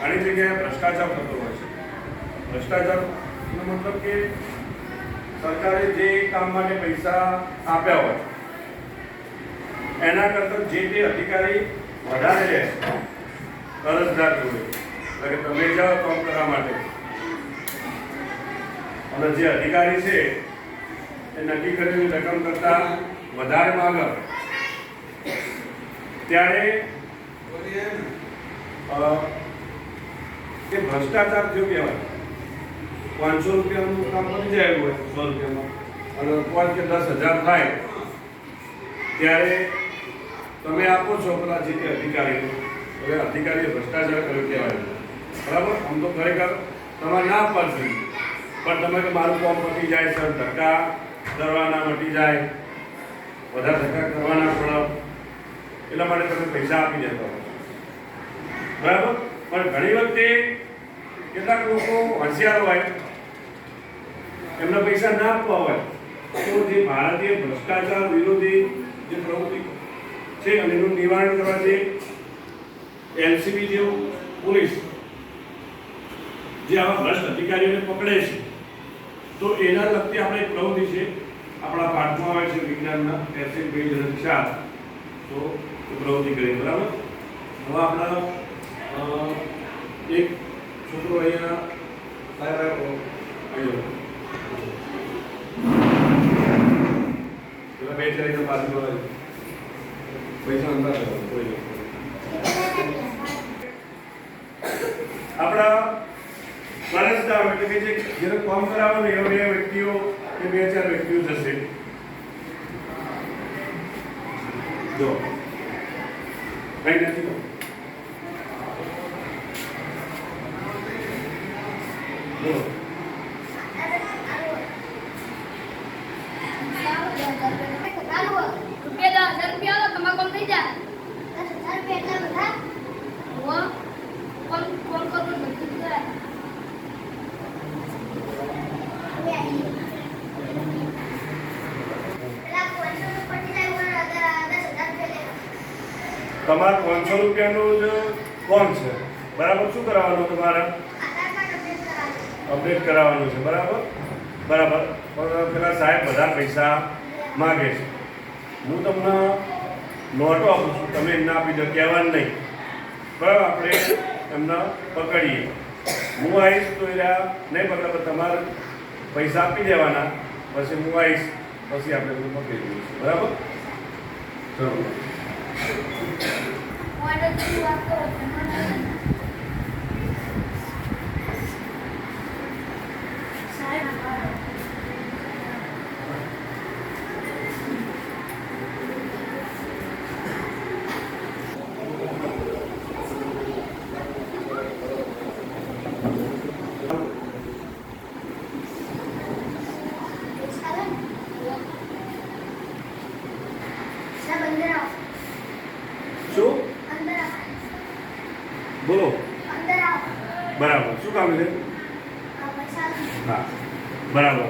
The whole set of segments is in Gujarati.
ઘણી જગ્યાએ ભ્રષ્ટાચાર થતો હોય છે. ભ્રષ્ટાચારનો મતલબ કે સરકારે જે કામ માટે પૈસા આપ્યા હોય, એના કરતાં જે તે અધિકારી વધારે લે અરજદાર જોડે. એટલે તમે જાઓ કામ કરવા માટે. અને જે અધિકારી છે, એ નક્કી કરેલી રકમ કરતાં વધારે માગ ત્યારે એ ભ્રષ્ટાચાર જો કહેવાય. પાંચસો રૂપિયાનું કામ બની જાય હોય, સો રૂપિયામાં. અને પાંચ કે દસ હજાર થાય, ત્યારે તમે આપો છો પેલા જે તે અધિકારી હવે અધિકારીએ ભ્રષ્ટાચાર કર્યો કહેવાય. બરાબર? આમ તો ખરેખર તમારે ના આપવા જોઈએ પણ તમે કે મારું કામ પતી જાય, સર, ધક્કા કરવાના મટી જાય. વધારે ધક્કા કરવાના પડે એટલા માટે તમે પૈસા આપી દેતા હો. બરાબર? પણ ઘણી વખતે કેટલાક લોકો હોશિયાર હોય, એમના પૈસા ના આપવા હોય, તો જે ભારતીય ભ્રષ્ટાચાર વિરોધી જે પ્રવૃત્તિ છે અને એનું નિવારણ કરવા જે એલસીબી જેવું પોલીસ જે આવા ભ્રષ્ટ અધિકારીઓને પકડે છે, તો એના લગતી આપણે એક પ્રવૃત્તિ છે. આપણા પાઠમાં આવે છે વિજ્ઞાનના એસિડ બેઝ ક્ષાર તો પ્રવૃત્તિ કરી બરાબર? હવે આપણા એક છોકરો અહીંયા ફાયર આવ્યો. આવી પેલા બે અહીંયા પાછળ પૈસા અંતર કોઈ આપણા વારસદાર એટલે કે જે જેને કામ કરાવવાનું એવા બે વ્યક્તિઓ કે બે ચાર વ્યક્તિઓ જશે. જો. કંઈ નથી કહું બોલો રૂપિયા દસ હજાર રૂપિયા આલો, તમારે કોમ થઈ જાય હો? કોમ કોમ કરવું બધું જ કરાય. તમારે પાંચસો રૂપિયાનું જ ફોર્મ છે. બરાબર? શું કરાવવાનું તમારે અપડેટ કરાવવાનું છે, બરાબર? બરાબર. પેલા સાહેબ બધા પૈસા માગે છે. હું તમને નોટો આપું છું, તમે એમને આપી દો, કહેવાનું નહીં. બરાબર? આપણે એમને પકડીએ. હું આવીશ તો એના, નહીં પકડે તમારે પૈસા આપી દેવાના. પછી હું આવીશ, પછી આપણે પકડી દઈશું બરાબર? ચલો. ડોક્ટરની વાત કરું છું. સાહેબ, સાહેબ, અંદર આવો. શું અંદર આવો. બોલો. બરાબર. શું કામ છે. હા. બરાબર.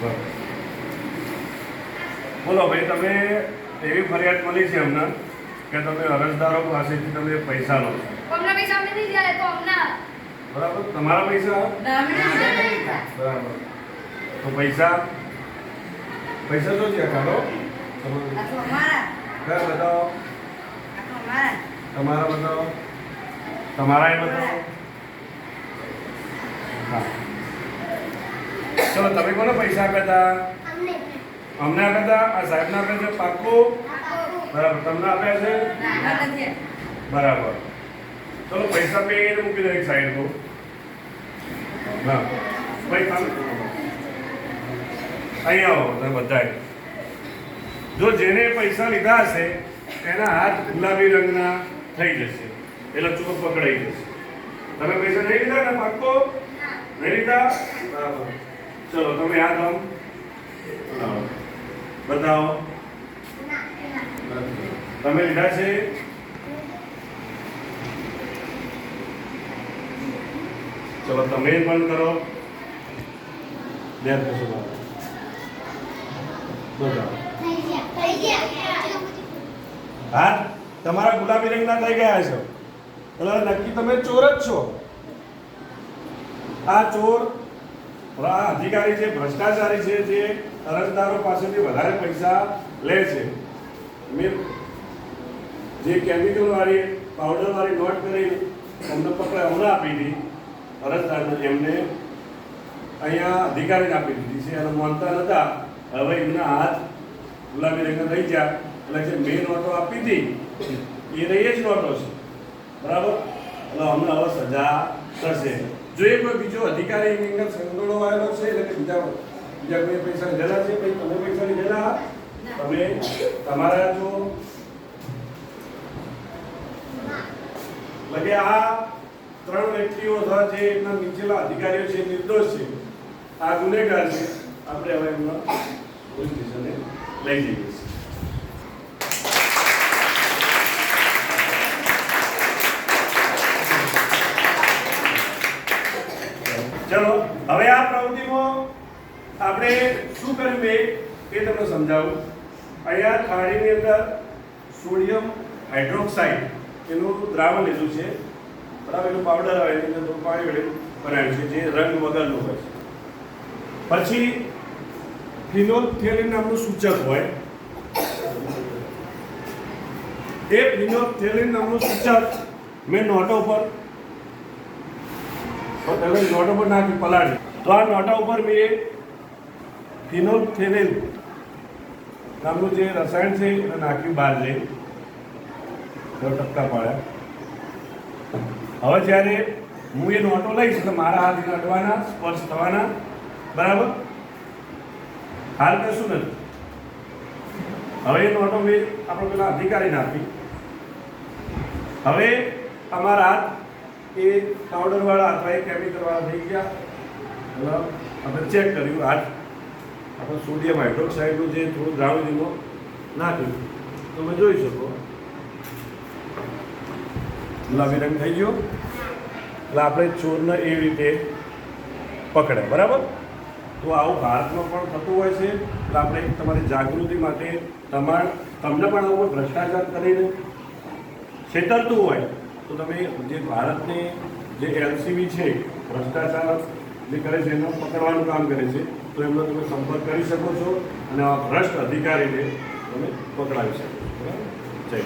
બરાબર. બોલો ભાઈ તમે એવી ફરિયાદ મળી છે અમને કે તમે અરજદારો પાસેથી તમે પૈસા લો છો. બરાબર. તમારા પૈસા? બરાબર. તો પૈસા? પૈસા તો છે કાઢો. કયા બતાવો તમારા બતાવો. તમારા એ બતાવો. હા. ચલો તમે કોને પૈસા આપ્યા હતા અમને અમને આપ્યા હતા આ સાહેબને આપ્યા છે? પાક્કું? બરાબર. તમને આપ્યા છે? બરાબર. ચલો પૈસા પે એને મૂકી દો એક સાઈડ કો હા. ભાઈ તમે અહીંયા આવો તમે બધાય. જો જેને પૈસા લીધા હશે એના હાથ ગુલાબી રંગના થઈ જશે. એટલે ચોર પકડાઈ જશે. તમે પૈસા નહીં લીધા ને પાક્કો? નહીં લીધા? બરાબર. ચલો તમે યાદ આમ બતાવો બતાવો. તમે લીધા છે? ચલો તમે પણ કરો. ધ્યાન કરશો બતાવો. ગયા. હાથ તમારા ગુલાબી રંગના થઈ ગયા છો? એટલે નક્કી તમે ચોર જ છો. આ ચોર આ અધિકારી છે, ભ્રષ્ટાચારી છે, જે અરજદારો પાસેથી વધારે પૈસા લે છે. જે કેમિકલવાળી પાવડરવાળી નોટ કરી, અમને પકડે હમણાં આપી હતી. અરજદારને એમને અહીંયા અધિકારીને આપી દીધી છે. અને માનતા નહોતા હવે એમના હાથ ગુલાબી રંગના થઈ ગયા. એટલે જે મેં નોટો આપી હતી, એ રહી જ નોટો છે. બરાબર? એટલે અમને હવે સજા થશે. જો એ કોઈ બીજો અધિકારી એની અંદર સંડોવાયેલો છે, એટલે બીજા બીજા કોઈ પૈસા લીધેલા છે પછી તમે પૈસા લીધેલા, તમે તમારા જો એટલે આ ત્રણ વ્યક્તિઓ અથવા જે એમના નીચેલા અધિકારીઓ છે નિર્દોષ છે. આ ગુનેગાર છે. આપણે હવે એમના પોલીસ સ્ટેશને લઈ જઈએ છીએ ચલો હવે આ પ્રવૃત્તિમાં આપણે શું કર્યું એ એ તમને સમજાવું? અહીંયા થાળીની અંદર સોડિયમ હાઇડ્રોક્સાઇડ એનું દ્રાવણ લીધું છે. બરાબર, એનું પાવડર આવે, એની અંદર પાણી વડે બનાવ્યું છે, જે રંગ વગરનું હોય છે. પછી ફિનોલથેલિન નામનું સૂચક હોય. એ ફિનોલથેલિન નામનું સૂચક મેં નોટો ઉપર તમે નોટો પર નાખી, પલાળી. તો આ નોટા ઉપર મેં ફિનોલથેલિન નામનું જે રસાયણ છે એને નાખ્યું બહાર જઈ. તો ટપકા પાડ્યા. હવે જ્યારે હું એ નોટો લઈશ તો મારા હાથ અડવાના સ્પર્શ થવાના. બરાબર? હાલ કશું નથી. હવે એ નોટો મેં આપણે પેલા અધિકારીને આપી હવે અમારા હાથ એ પાવડરવાળા અથવા એ કેમિકલવાળા થઈ ગયા. હવે આપણે ચેક કર્યું. હાથ આપણે સોડિયમ હાઇડ્રોક્સાઇડનું જે થોડું દ્રાવણ એમાં નાખ્યું. તમે જોઈ શકો. ગુલાબી રંગ થઈ ગયો. એટલે આપણે ચોરને એવી રીતે પકડે બરાબર? તો આવું ભારતમાં પણ થતું હોય છે. એટલે આપણે તમારી જાગૃતિ માટે તમાર, તમને પણ આવું ભ્રષ્ટાચાર કરીને છેતરતું હોય, તો તમે જે ભારતની જે એલસીબી છે, ભ્રષ્ટાચાર જે કરે છે એનું પકડવાનું કામ કરે છે. તો એમનો તમે સંપર્ક કરી શકો છો અને આ ભ્રષ્ટ અધિકારીને તમે પકડાવી શકો છો જય.